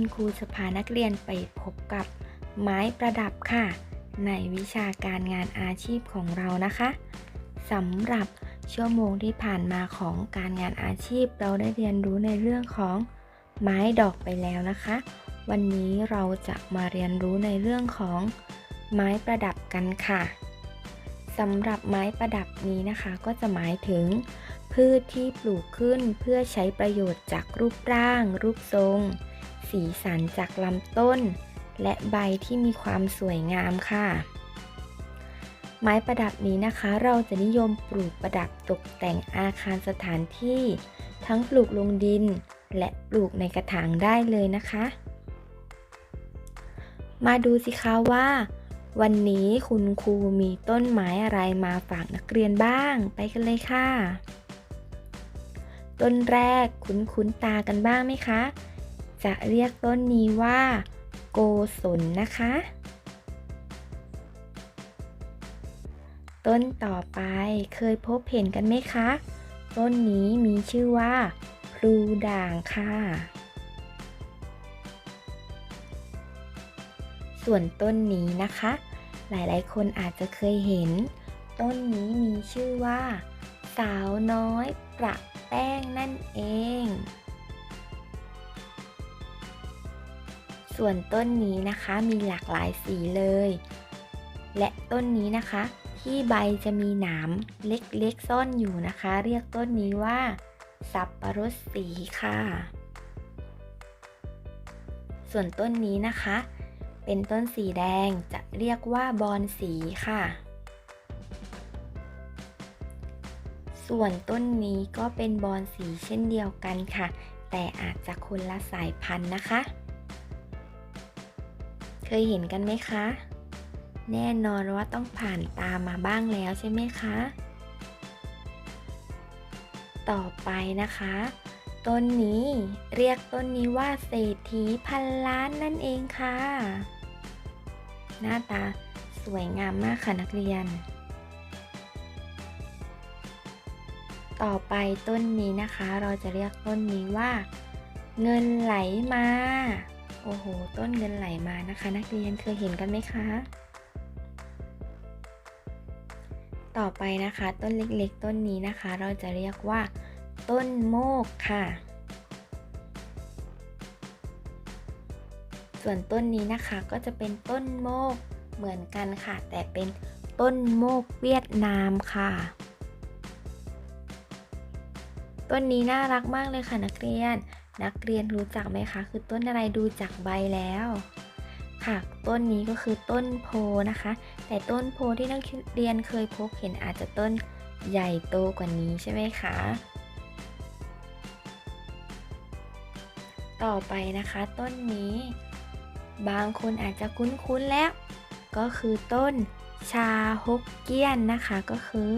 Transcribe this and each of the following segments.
คุณครูจะพานักเรียนไปพบกับไม้ประดับค่ะ ในวิชาการงานอาชีพของเรานะคะสำหรับชั่วโมงที่ผ่านมาของการงานอาชีพ เราได้เรียนรู้ในเรื่องของไม้ดอกไปแล้วนะคะ วันนี้เราจะมาเรียนรู้ในเรื่องของไม้ประดับกันค่ะสำหรับไม้ประดับนี้นะคะก็จะหมายถึง พืชที่ปลูกขึ้นเพื่อใช้ประโยชน์จากรูปร่าง รูปทรง สีสันจากลำต้น และใบที่มีความสวยงามค่ะ ไม้ประดับนี้นะคะ เราจะนิยมปลูกประดับตกแต่งอาคารสถานที่ ทั้งปลูกลงดิน และปลูกในกระถางได้เลยนะคะ มาดูสิคะว่าวันนี้คุณครูมีต้นไม้อะไรมาฝากนักเรียนบ้าง ไปกันเลยค่ะ ต้นแรกคุ้นๆตากันบ้างไหมคะ จะเรียกต้นนี้ว่า โกศลนะคะ ต้นต่อไปเคยพบเห็นกันไหมคะ ต้นนี้มีชื่อว่าพลูด่างค่ะ ส่วนต้นนี้นะคะ หลายๆ คนอาจจะเคยเห็น ต้นนี้มีชื่อว่า สาวน้อยประแป้งนั่นเอง ส่วนต้นนี้นะคะมีหลากหลายสีเลย และต้นนี้นะคะ ที่ใบจะมีหนามเล็กๆซ่อนอยู่นะคะ เรียกต้นนี้ว่า สับปะรดสีค่ะ ส่วนต้นนี้นะคะ เป็นต้นสีแดงจะเรียกว่าบอนสีค่ะส่วนต้นนี้ก็เป็นบอนสีเช่นเดียวกันค่ะ แต่อาจจะคนละสายพันธุ์นะคะ เคยเห็นกันไหมคะ แน่นอนว่าต้องผ่านตามาบ้างแล้วใช่ไหมคะ ต่อไปนะคะ ต้นนี้เรียกต้นนี้ว่าเศรษฐีพันล้านนั่นเองค่ะ หน้าตาสวยงามมากค่ะนักเรียน ต่อไปต้นนี้นะคะ เราจะเรียกต้นนี้ว่า เงินไหลมา โอ้โห ต้นเงินไหลมานะคะ นักเรียนเคยเห็นกันไหมคะ ต่อไปนะคะ ต้นเล็กๆ ต้นนี้นะคะ เราจะเรียกว่า ต้นโมกค่ะ ส่วนต้นนี้นะคะก็จะเป็นต้นโมกเหมือนกันค่ะ แต่เป็นต้นโมกเวียดนามค่ะ ต้นนี้น่ารักมากเลยค่ะนักเรียน นักเรียนรู้จักไหมคะ คือต้นอะไรดูจากใบแล้ว ค่ะ ต้นนี้ก็คือต้นโพนะคะ แต่ต้นโพที่นักเรียนเคยพบเห็นอาจจะต้นใหญ่โตกว่านี้ใช่ไหมคะ ต่อไปนะคะต้นนี้ บางคนอาจจะคุ้นๆแล้ว ก็คือต้นชาฮกเกี้ยนนะคะก็คือ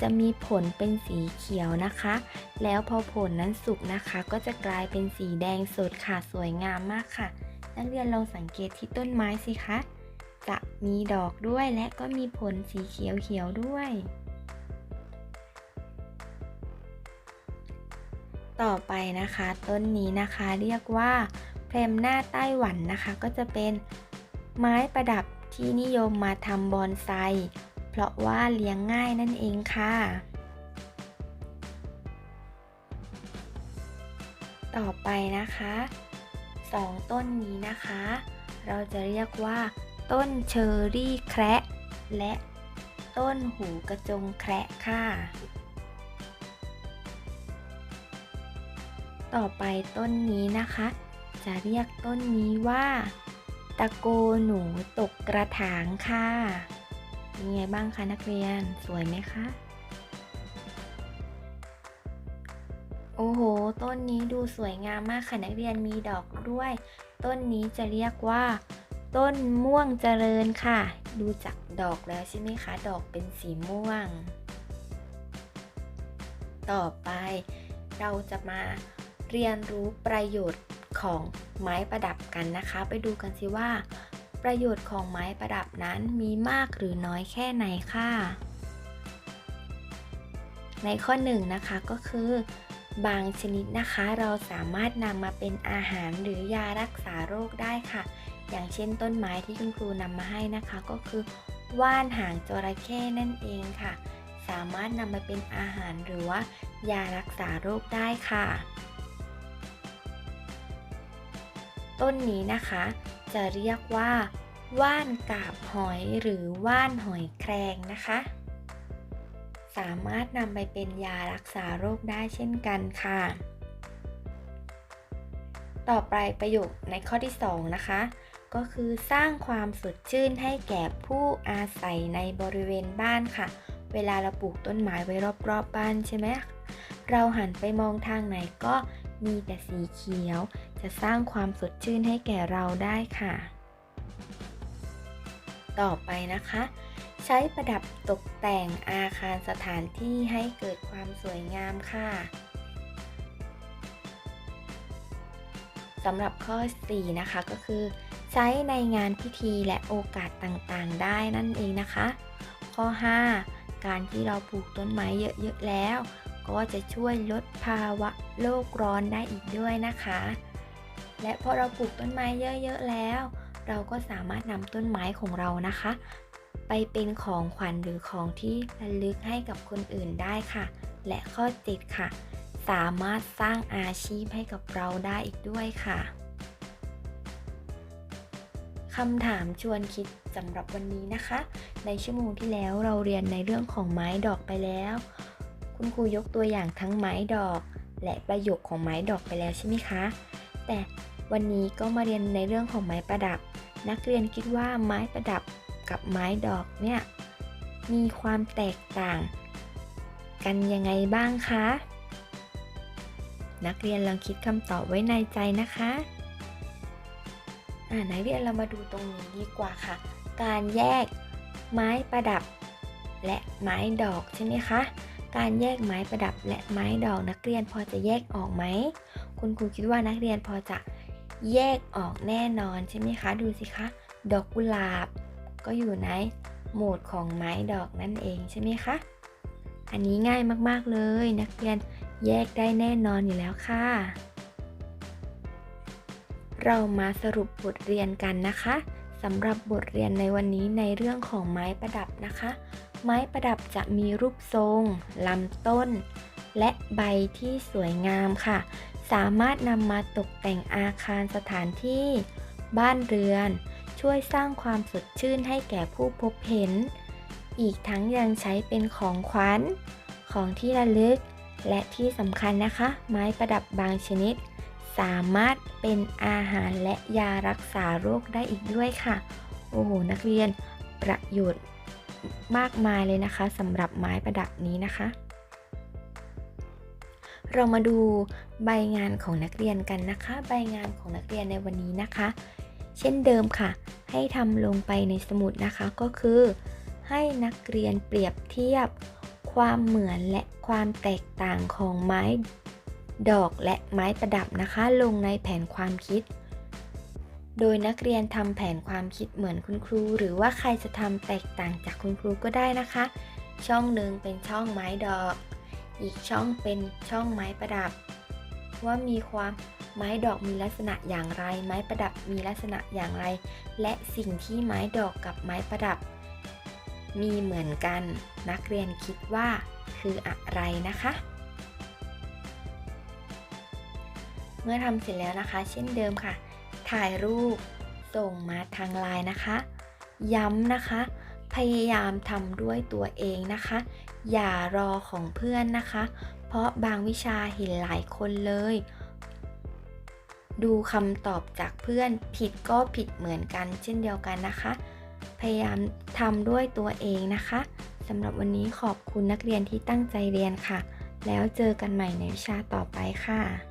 จะมีผลเป็นสีเขียวนะคะ แล้วพอผลนั้นสุกนะคะ ก็จะกลายเป็นสีแดงสดค่ะสวยงามมากค่ะ นักเรียนลองสังเกตที่ต้นไม้สิคะ จะมีดอกด้วยและก็มีผลสีเขียวๆด้วย ต่อไปนะคะ ต้นนี้นะคะเรียกว่าเพรมหน้าไต้หวันนะคะ ก็จะเป็นไม้ประดับที่นิยมมาทำบอนไซ เพราะว่าเลี้ยงง่ายนั่นเองค่ะ ต่อไปนะคะสองต้นนี้นะคะ เราจะเรียกว่า ต้นเชอร์รี่แคระและต้นหูกระจงแคระค่ะ ต่อไปต้นนี้นะคะ จะเรียกต้นนี้ว่า ตะโกหนูตกกระถางค่ะ เป็นไงบ้างคะนักเรียนสวยไหมคะ โอ้โห ต้นนี้ดูสวยงามมากค่ะนักเรียนมีดอกด้วย ต้นนี้จะเรียกว่า ต้นม่วงเจริญค่ะ ดูจากดอกแล้วใช่ไหมคะ ดอกเป็นสีม่วง ต่อไปเราจะมาเรียนรู้ประโยชน์ของไม้ประดับกันนะคะ ไปดูกันสิว่า ประโยชน์ของไม้ประดับนั้นมีมากหรือน้อยแค่ไหนค่ะ ในข้อ1นนะคะก็คือ บางชนิดนะคะเราสามารถนำมาเป็นอาหารหรือยารักษาโรคได้ค่ะ อย่างเช่นต้นไม้ที่คุณครูนำมาให้นะคะก็คือ ว่านหางจระเข้นั่นเองค่ะ สามารถนำมาเป็นอาหารหรือว่ายารักษาโรคได้ค่ะ ต้นนี้นะคะ จะเรียกว่า ว่านกาบหอยหรือว่านหอยแครงนะคะ สามารถนำไปเป็นยารักษาโรคได้เช่นกันค่ะ ต่อไปประโยคในข้อที่ 2 นะคะ ก็คือสร้างความสดชื่นให้แก่ผู้อาศัยในบริเวณบ้านค่ะ เวลาเราปลูกต้นไม้ไว้รอบๆบบ้านใช่ไหมเราหันไปมองทางไหนก็มีแต่สีเขียว จะสร้างความสดชื่นให้แก่เราได้ค่ะ ต่อไปนะคะ ใช้ประดับตกแต่งอาคารสถานที่ให้เกิดความสวยงามค่ะสำหรับข้อ 4 นะคะก็คือ ใช้ในงานพิธีและโอกาสต่างๆ ได้นั่นเองนะคะ ข้อ 5 การที่เราปลูกต้นไม้เยอะๆแล้ว ก็จะช่วยลดภาวะโลกร้อนได้อีกด้วยนะคะ และพอเราปลูกต้นไม้เยอะๆแล้ว เราก็สามารถนำต้นไม้ของเรานะคะ ไปเป็นของขวัญหรือของที่ระลึกให้กับคนอื่นได้ค่ะ และข้อ7ค่ะ สามารถสร้างอาชีพให้กับเราได้อีกด้วยค่ะคำถามชวนคิดสำหรับวันนี้นะคะ ในชั่วโมงที่แล้วเราเรียนในเรื่องของไม้ดอกไปแล้ว คุณครูยกตัวอย่างทั้งไม้ดอก และประโยคของไม้ดอกไปแล้วใช่ไหมคะ แต่ วันนี้ก็มาเรียนในเรื่องของไม้ประดับ นักเรียนคิดว่าไม้ประดับกับไม้ดอกเนี่ยมีความแตกต่าง กันยังไงบ้างคะ นักเรียนลองคิดคำตอบไว้ในใจนะคะอ่านักเรียนเรามาดูตรงนี้ดีกว่าค่ะ การแยกไม้ประดับ และไม้ดอกใช่ไหมคะ การแยกไม้ประดับและไม้ดอกนักเรียนพอจะแยกออกไหม คุณครูคิดว่านักเรียนพอจะ แยกออกแน่นอนใช่ไหมคะ ดูสิคะ ดอกกุหลาบ ก็อยู่ในโหมดของไม้ดอกนั่นเองใช่ไหมคะ อันนี้ง่ายมากๆเลยนักเรียนแยกได้แน่นอนอยู่แล้วค่ะ เรามาสรุปบทเรียนกันนะคะสำหรับบทเรียนในวันนี้ในเรื่องของไม้ประดับนะคะ ไม้ประดับจะมีรูปทรงลำต้น และใบที่สวยงามค่ะ สามารถนำมาตกแต่งอาคารสถานที่ บ้านเรือน ช่วยสร้างความสดชื่นให้แก่ผู้พบเห็น อีกทั้งยังใช้เป็นของขวัญ ของที่ระลึก และที่สำคัญนะคะ ไม้ประดับบางชนิด สามารถเป็นอาหารและยารักษาโรคได้อีกด้วยค่ะ โอ้โห นักเรียนประโยชน์มากมายเลยนะคะสำหรับไม้ประดับนี้นะคะ เรามาดูใบงานของนักเรียนกันนะคะ ใบงานของนักเรียนในวันนี้นะคะ เช่นเดิมค่ะ ให้ทำลงไปในสมุดนะคะก็คือ ให้นักเรียนเปรียบเทียบ ความเหมือนและความแตกต่างของไม้ดอกและไม้ประดับนะคะ ลงในแผนความคิด โดยนักเรียนทำแผนความคิดเหมือนคุณครู หรือว่าใครจะทำแตกต่างจากคุณครูก็ได้นะคะ ช่องหนึ่งเป็นช่องไม้ดอก อีกช่องเป็นช่องไม้ประดับ ว่ามีความไม้ดอกมีลักษณะอย่างไร ไม้ประดับมีลักษณะอย่างไร และสิ่งที่ไม้ดอกกับไม้ประดับ มีเหมือนกัน นักเรียนคิดว่าคืออะไรนะคะ เมื่อทำเสร็จแล้วนะคะ เช่นเดิมค่ะ ถ่ายรูปส่งมาทางไลน์นะคะ ย้ำนะคะ พยายามทำด้วยตัวเองนะคะ อย่ารอของเพื่อนนะคะ เพราะบางวิชาเห็นหลายคนเลย ดูคำตอบจากเพื่อนผิดก็ผิดเหมือนกันเช่นเดียวกันนะคะ พยายามทำด้วยตัวเองนะคะสำหรับวันนี้ขอบคุณนักเรียนที่ตั้งใจเรียนค่ะ แล้วเจอกันใหม่ในวิชาต่อไปค่ะ